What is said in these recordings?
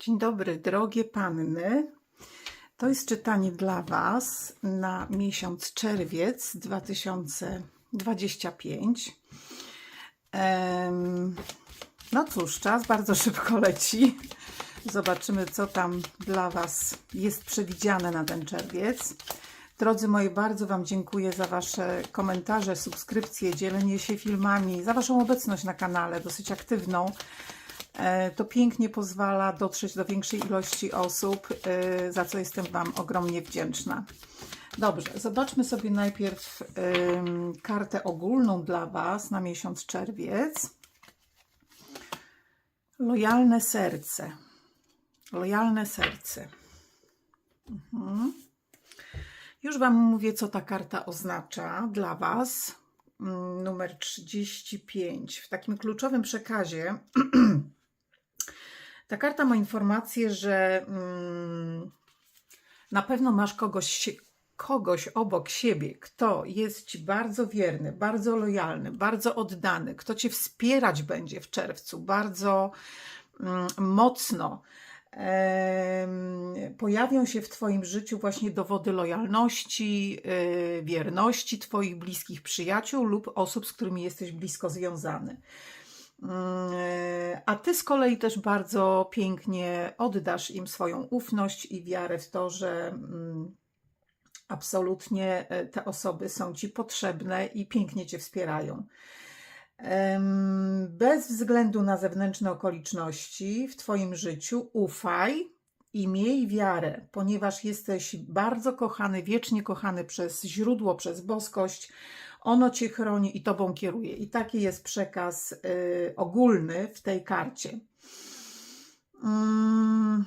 Dzień dobry, drogie panny. To jest czytanie dla Was na miesiąc czerwiec 2025. Em, No cóż, czas bardzo szybko leci. Zobaczymy, co tam dla Was jest przewidziane na ten czerwiec. Drodzy moi, bardzo Wam dziękuję za Wasze komentarze, subskrypcje, dzielenie się filmami, za Waszą obecność na kanale, dosyć aktywną. E, To pięknie pozwala dotrzeć do większej ilości osób, e, za co jestem Wam ogromnie wdzięczna. Dobrze, zobaczmy sobie najpierw kartę ogólną dla Was na miesiąc czerwiec. Lojalne serce. Lojalne serce. Mhm. Już Wam mówię, co ta karta oznacza dla Was. Mm, Numer 35. W takim kluczowym przekazie ta karta ma informację, że mm, na pewno masz kogoś, kogoś obok siebie, kto jest Ci bardzo wierny, bardzo lojalny, bardzo oddany, kto Cię wspierać będzie w czerwcu bardzo mm, mocno. Pojawią się w Twoim życiu właśnie dowody lojalności, yy, wierności Twoich bliskich przyjaciół lub osób, z którymi jesteś blisko związany. Mm, A ty z kolei też bardzo pięknie oddasz im swoją ufność i wiarę w to, że mm, absolutnie e, te osoby są ci potrzebne i pięknie cię wspierają. Bez względu na zewnętrzne okoliczności w Twoim życiu ufaj i miej wiarę, ponieważ jesteś bardzo kochany, wiecznie kochany przez źródło, przez boskość. Ono Cię chroni i Tobą kieruje. I taki jest przekaz y, ogólny w tej karcie. Mm.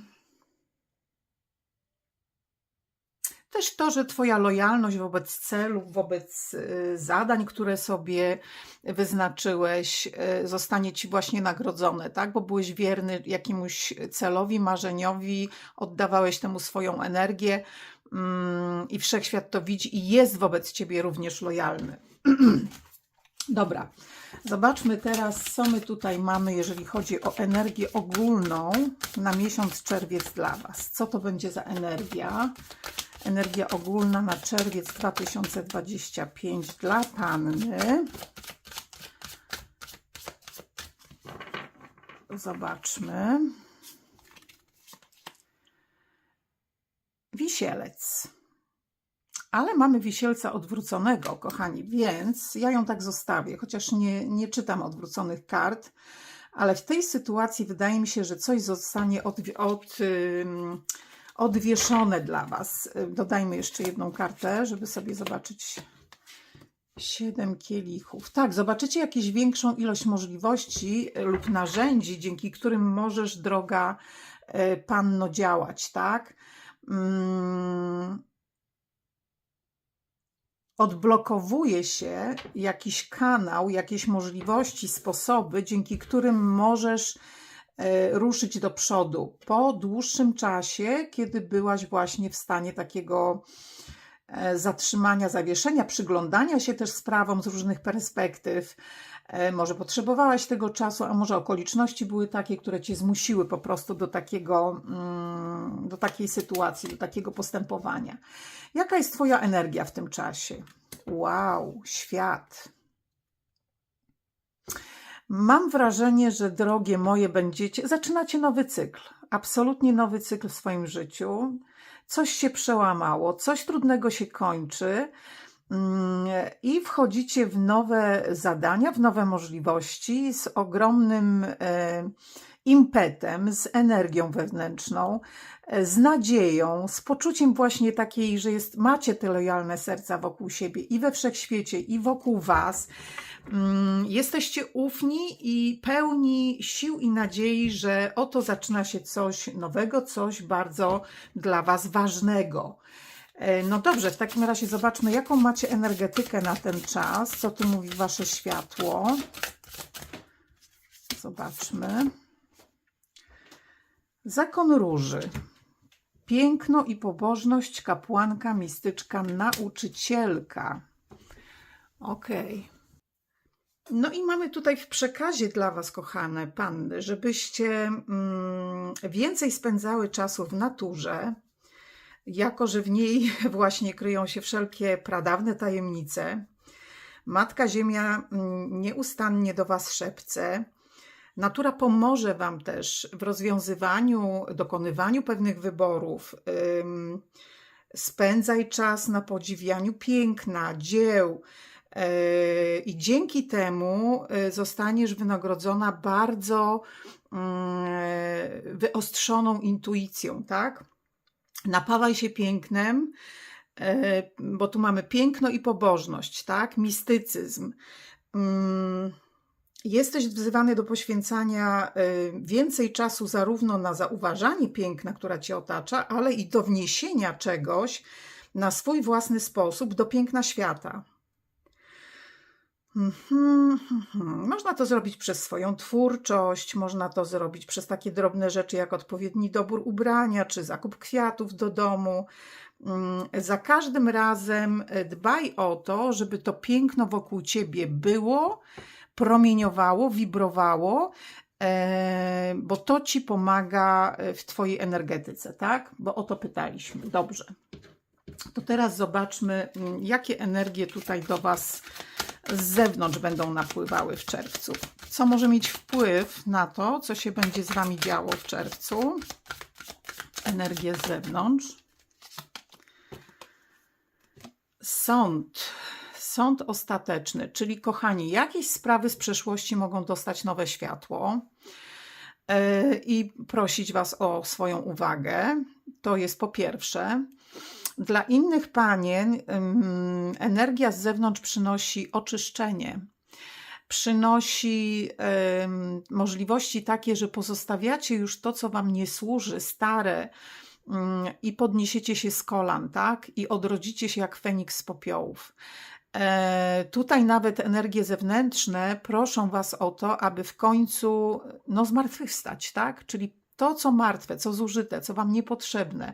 Też to, że Twoja lojalność wobec celów, wobec y, zadań, które sobie wyznaczyłeś, y, zostanie Ci właśnie nagrodzone, tak? Bo byłeś wierny jakiemuś celowi, marzeniowi, oddawałeś temu swoją energię mm, i wszechświat to widzi i jest wobec Ciebie również lojalny. Dobra, zobaczmy teraz, co my tutaj mamy, jeżeli chodzi o energię ogólną na miesiąc czerwiec dla Was. Co to będzie za energia? Energia ogólna na czerwiec 2025 dla Panny. Zobaczmy. Wisielec. Ale mamy wisielca odwróconego, kochani, więc ja ją tak zostawię, chociaż nie, nie czytam odwróconych kart, ale w tej sytuacji wydaje mi się, że coś zostanie od, od, odwieszone dla Was. Dodajmy jeszcze jedną kartę, żeby sobie zobaczyć. Siedem kielichów. Tak, zobaczycie jakąś większą ilość możliwości lub narzędzi, dzięki którym możesz, droga e, panno, działać, tak? Mm, odblokowuje się jakiś kanał, jakieś możliwości, sposoby, dzięki którym możesz e, ruszyć do przodu. Po dłuższym czasie, kiedy byłaś właśnie w stanie takiego zatrzymania, zawieszenia, przyglądania się też sprawom z różnych perspektyw. E, Może potrzebowałaś tego czasu, a może okoliczności były takie, które cię zmusiły po prostu do takiego, mm, do takiej sytuacji, do takiego postępowania. Jaka jest Twoja energia w tym czasie? Wow, świat. Mam wrażenie, że drogie moje będziecie, zaczynacie nowy cykl, absolutnie nowy cykl w swoim życiu. Coś się przełamało, coś trudnego się kończy mm, i wchodzicie w nowe zadania, w nowe możliwości z ogromnym e, impetem, z energią wewnętrzną, e, z nadzieją, z poczuciem właśnie takiej, że jest, macie te lojalne serca wokół siebie i we wszechświecie, i wokół Was. Mm, Jesteście ufni i pełni sił i nadziei, że oto zaczyna się coś nowego, coś bardzo dla Was ważnego. E, No dobrze, w takim razie zobaczmy, jaką macie energetykę na ten czas, co tu mówi Wasze światło. Zobaczmy. Zakon róży. Piękno i pobożność, kapłanka, mistyczka, nauczycielka. Okej. No i mamy tutaj w przekazie dla Was, kochane panny, żebyście mm, więcej spędzały czasu w naturze, jako że w niej właśnie kryją się wszelkie pradawne tajemnice. Matka Ziemia mm, nieustannie do Was szepce. Natura pomoże Wam też w rozwiązywaniu, dokonywaniu pewnych wyborów. Spędzaj czas na podziwianiu piękna, dzieł, i dzięki temu yy, zostaniesz wynagrodzona bardzo yy, wyostrzoną intuicją, tak? Napawaj się pięknem, yy, bo tu mamy piękno i pobożność, tak? Mistycyzm. Mm, Jesteś wzywany do poświęcania y, więcej czasu zarówno na zauważanie piękna, która cię otacza, ale i do wniesienia czegoś na swój własny sposób do piękna świata. Mhm. Można to zrobić przez swoją twórczość, można to zrobić przez takie drobne rzeczy jak odpowiedni dobór ubrania czy zakup kwiatów do domu. Mm, Za każdym razem y, dbaj o to, żeby to piękno wokół ciebie było promieniowało, wibrowało, e, bo to ci pomaga e, w Twojej energetyce, tak? Bo o to pytaliśmy. Dobrze. To teraz zobaczmy, mm, jakie energie tutaj do Was z zewnątrz będą napływały w czerwcu. Co może mieć wpływ na to, co się będzie z Wami działo w czerwcu? Energie z zewnątrz. Sąd sąd ostateczny, czyli kochani, jakieś sprawy z przeszłości mogą dostać nowe światło yy, i prosić Was o swoją uwagę. To jest po pierwsze. Dla innych panien energia z zewnątrz przynosi oczyszczenie. Przynosi możliwości takie, że pozostawiacie już to, co Wam nie służy, stare, i podniesiecie się z kolan, tak? I odrodzicie się jak Feniks z popiołów. E, Tutaj nawet energie zewnętrzne proszą Was o to, aby w końcu no, zmartwychwstać, tak? Czyli to, co martwe, co zużyte, co Wam niepotrzebne,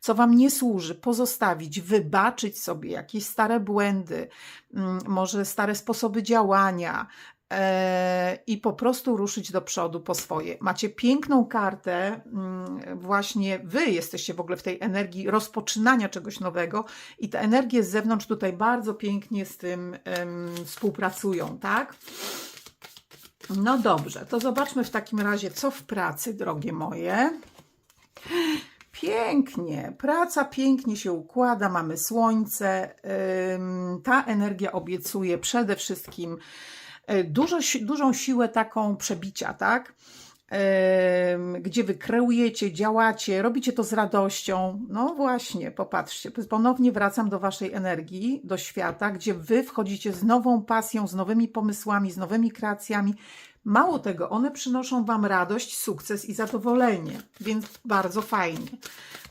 co Wam nie służy, pozostawić, wybaczyć sobie jakieś stare błędy, mm, może stare sposoby działania, e, i po prostu ruszyć do przodu po swoje. Macie piękną kartę, mm, właśnie wy jesteście w ogóle w tej energii rozpoczynania czegoś nowego i te energie z zewnątrz tutaj bardzo pięknie z tym współpracują, tak? No dobrze, to zobaczmy w takim razie, co w pracy, drogie moje. Pięknie, praca pięknie się układa, mamy słońce. Ta energia obiecuje przede wszystkim e, dużo, dużą siłę taką przebicia, tak? Gdzie wy kreujecie, działacie, robicie to z radością. No właśnie, popatrzcie, ponownie wracam do waszej energii, do świata, gdzie wy wchodzicie z nową pasją, z nowymi pomysłami, z nowymi kreacjami. Mało tego, one przynoszą wam radość, sukces i zadowolenie, więc bardzo fajnie.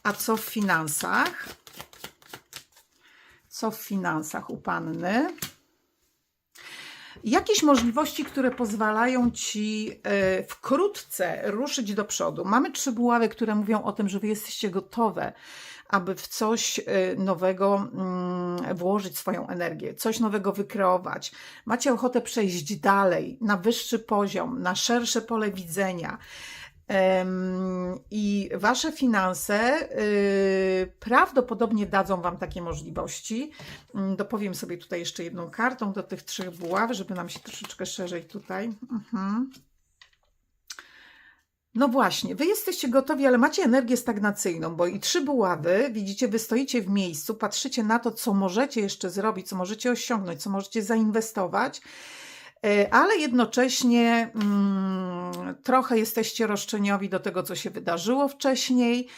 A co w finansach? Co w finansach u panny? Jakieś możliwości, które pozwalają ci e, wkrótce ruszyć do przodu. Mamy trzy buławy, które mówią o tym, że wy jesteście gotowe, aby w coś e, nowego mm, włożyć swoją energię, coś nowego wykreować. Macie ochotę przejść dalej, na wyższy poziom, na szersze pole widzenia. I wasze finanse y, prawdopodobnie dadzą wam takie możliwości. Mm, Dopowiem sobie tutaj jeszcze jedną kartą do tych trzech buław, żeby nam się troszeczkę szerzej tutaj. Mhm. No właśnie, wy jesteście gotowi, ale macie energię stagnacyjną, bo i trzy buławy, widzicie, wy stoicie w miejscu, patrzycie na to, co możecie jeszcze zrobić, co możecie osiągnąć, co możecie zainwestować, ale jednocześnie mm, trochę jesteście roszczeniowi do tego, co się wydarzyło wcześniej, e,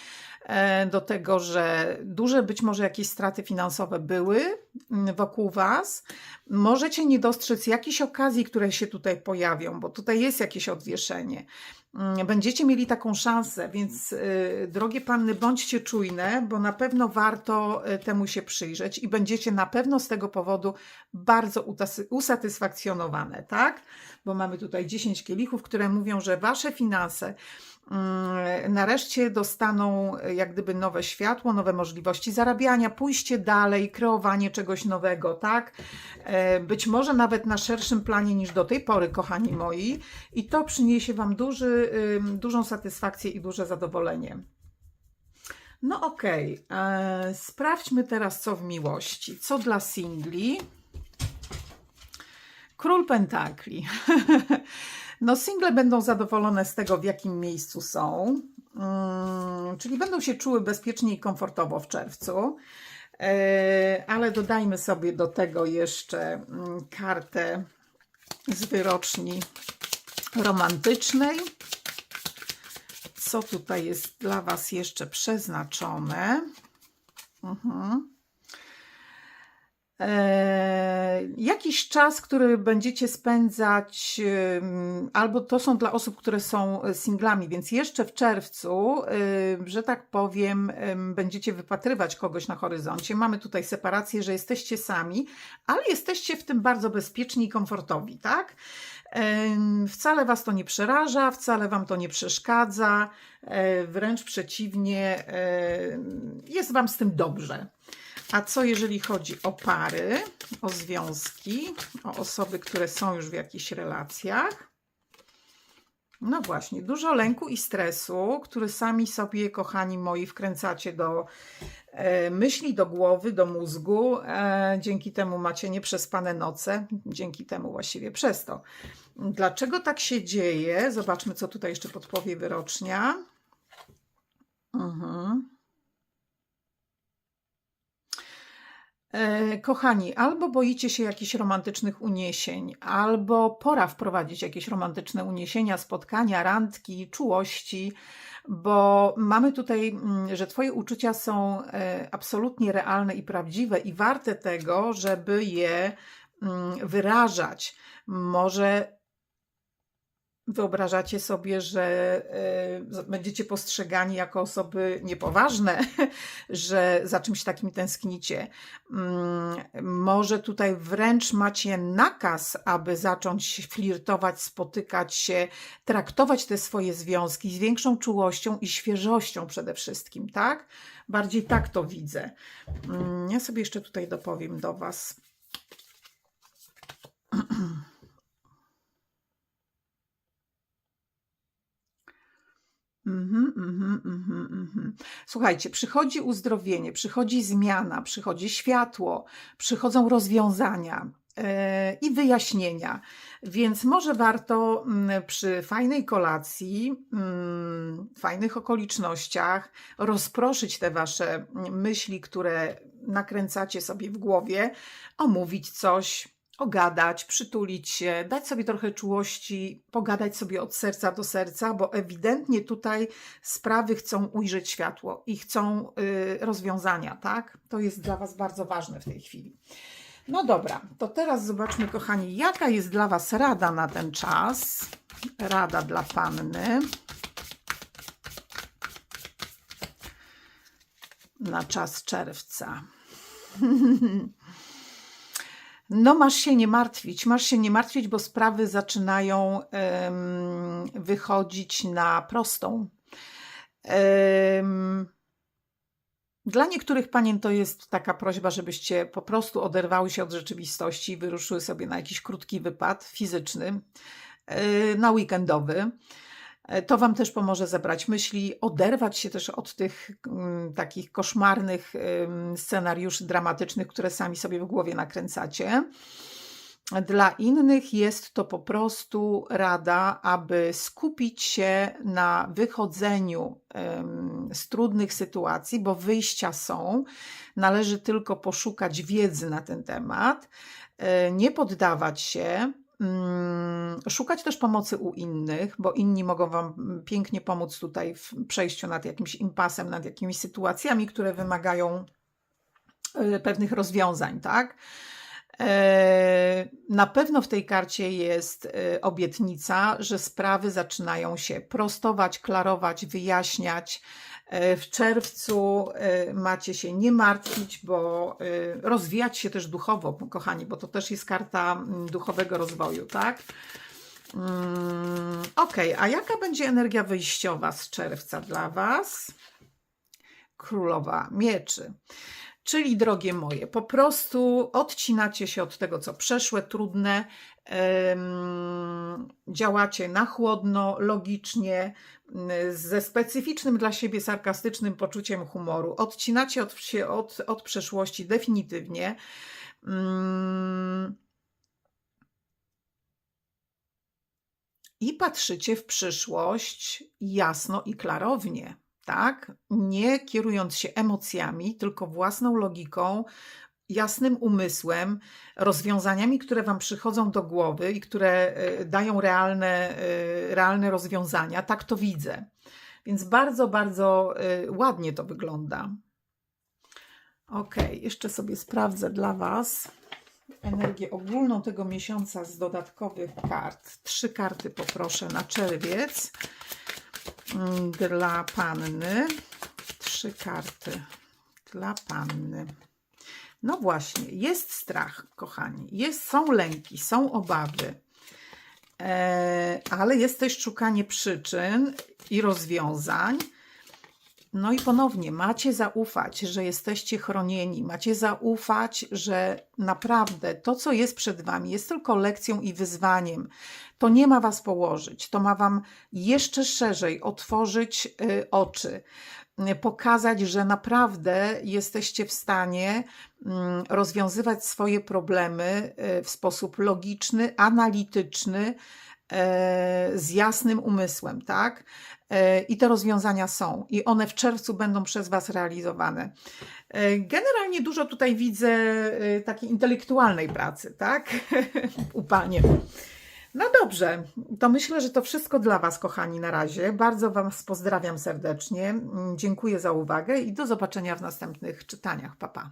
do tego, że duże być może jakieś straty finansowe były mm, wokół Was. Możecie nie dostrzec jakichś okazji, które się tutaj pojawią, bo tutaj jest jakieś odwieszenie. Mm, Będziecie mieli taką szansę, więc y, drogie panny, bądźcie czujne, bo na pewno warto y, temu się przyjrzeć i będziecie na pewno z tego powodu bardzo usatysfakcjonowane, tak? Bo mamy tutaj 10 kielichów, które mówią, że wasze finanse nareszcie dostaną y, jak gdyby nowe światło, nowe możliwości zarabiania, pójście dalej, kreowanie czegoś nowego, tak? E, Być może nawet na szerszym planie niż do tej pory, kochani moi, i to przyniesie Wam duży, dużą satysfakcję i duże zadowolenie. No okej, e, sprawdźmy teraz co w miłości. Co dla singli? Król Pentakli. No, single będą zadowolone z tego, w jakim miejscu są, Mm, czyli będą się czuły bezpiecznie i komfortowo w czerwcu. E, Ale dodajmy sobie do tego jeszcze mm, kartę z wyroczni romantycznej. Co tutaj jest dla Was jeszcze przeznaczone? Mhm. E, jakiś czas, który będziecie spędzać, albo to są dla osób, które są singlami, więc jeszcze w czerwcu, ym, że tak powiem, będziecie wypatrywać kogoś na horyzoncie. Mamy tutaj separację, że jesteście sami, ale jesteście w tym bardzo bezpieczni i komfortowi, tak? Wcale Was to nie przeraża, wcale Wam to nie przeszkadza, e, wręcz przeciwnie, e, jest Wam z tym dobrze. A co jeżeli chodzi o pary, o związki, o osoby, które są już w jakichś relacjach? No właśnie, dużo lęku i stresu, który sami sobie, kochani moi, wkręcacie do e, myśli, do głowy, do mózgu. E, dzięki temu macie nieprzespane noce, dzięki temu właściwie przez to. Dlaczego tak się dzieje? Zobaczmy, co tutaj jeszcze podpowie wyrocznia. Mhm. Kochani, albo boicie się jakichś romantycznych uniesień, albo pora wprowadzić jakieś romantyczne uniesienia, spotkania, randki, czułości, bo mamy tutaj, mm, że Twoje uczucia są e, absolutnie realne i prawdziwe i warte tego, żeby je mm, wyrażać. Może wyobrażacie sobie, że e, będziecie postrzegani jako osoby niepoważne, że za czymś takim tęsknicie. Mm, Może tutaj wręcz macie nakaz, aby zacząć flirtować, spotykać się, traktować te swoje związki z większą czułością i świeżością przede wszystkim, tak? Bardziej tak to widzę. Mm, Ja sobie jeszcze tutaj dopowiem do Was. Mhm, mhm, mhm. Słuchajcie, przychodzi uzdrowienie, przychodzi zmiana, przychodzi światło, przychodzą rozwiązania e, i wyjaśnienia. Więc może warto mm, przy fajnej kolacji, mm, fajnych okolicznościach rozproszyć te wasze myśli, które nakręcacie sobie w głowie, omówić coś, ogadać, przytulić się, dać sobie trochę czułości, pogadać sobie od serca do serca, bo ewidentnie tutaj sprawy chcą ujrzeć światło i chcą y, rozwiązania, tak? To jest dla Was bardzo ważne w tej chwili. No dobra, to teraz zobaczmy, kochani, jaka jest dla Was rada na ten czas. Rada dla panny. Na czas czerwca. No, masz się nie martwić, masz się nie martwić, bo sprawy zaczynają em, wychodzić na prostą. Em, dla niektórych panien to jest taka prośba, żebyście po prostu oderwały się od rzeczywistości i wyruszyły sobie na jakiś krótki wypad fizyczny, e, na weekendowy. E, To Wam też pomoże zebrać myśli, oderwać się też od tych mm, takich koszmarnych ym, scenariuszy dramatycznych, które sami sobie w głowie nakręcacie. Dla innych jest to po prostu rada, aby skupić się na wychodzeniu em, z trudnych sytuacji, bo wyjścia są. Należy tylko poszukać wiedzy na ten temat, e, nie poddawać się, szukać też pomocy u innych, bo inni mogą Wam mm, pięknie pomóc tutaj w przejściu nad jakimś impasem, nad jakimiś sytuacjami, które wymagają e, pewnych rozwiązań, tak? E, Na pewno w tej karcie jest e, obietnica, że sprawy zaczynają się prostować, klarować, wyjaśniać. E, W czerwcu e, macie się nie martwić, bo e, rozwijać się też duchowo, kochani, bo to też jest karta mm, duchowego rozwoju, tak? Mm, Ok, a jaka będzie energia wyjściowa z czerwca dla Was? Królowa Mieczy. Czyli, drogie moje, po prostu odcinacie się od tego, co przeszłe, trudne, działacie na chłodno, logicznie, ze specyficznym dla siebie sarkastycznym poczuciem humoru. Odcinacie od, się od, od przeszłości definitywnie. Mm. I patrzycie w przyszłość jasno i klarownie tak? Nie kierując się emocjami, tylko własną logiką, jasnym umysłem, rozwiązaniami, które Wam przychodzą do głowy i które e, dają realne, e, realne rozwiązania. Tak to widzę. Więc bardzo, bardzo e, ładnie to wygląda. Ok, jeszcze sobie sprawdzę dla Was energię ogólną tego miesiąca z dodatkowych kart. Trzy karty poproszę na czerwiec mm, dla panny. Trzy karty dla panny. No właśnie, jest strach, kochani. Jest, są lęki, są obawy, e, ale jest też szukanie przyczyn i rozwiązań. No i ponownie, macie zaufać, że jesteście chronieni, macie zaufać, że naprawdę to, co jest przed Wami, jest tylko lekcją i wyzwaniem. To nie ma Was położyć, to ma Wam jeszcze szerzej otworzyć y, oczy, pokazać, że naprawdę jesteście w stanie mm, rozwiązywać swoje problemy y, w sposób logiczny, analityczny, e, z jasnym umysłem, tak? I te rozwiązania są, i one w czerwcu będą przez Was realizowane. Generalnie dużo tutaj widzę takiej intelektualnej pracy, tak? U Panie. No dobrze, to myślę, że to wszystko dla Was, kochani, na razie. Bardzo Was pozdrawiam serdecznie. Dziękuję za uwagę i do zobaczenia w następnych czytaniach. Pa, pa.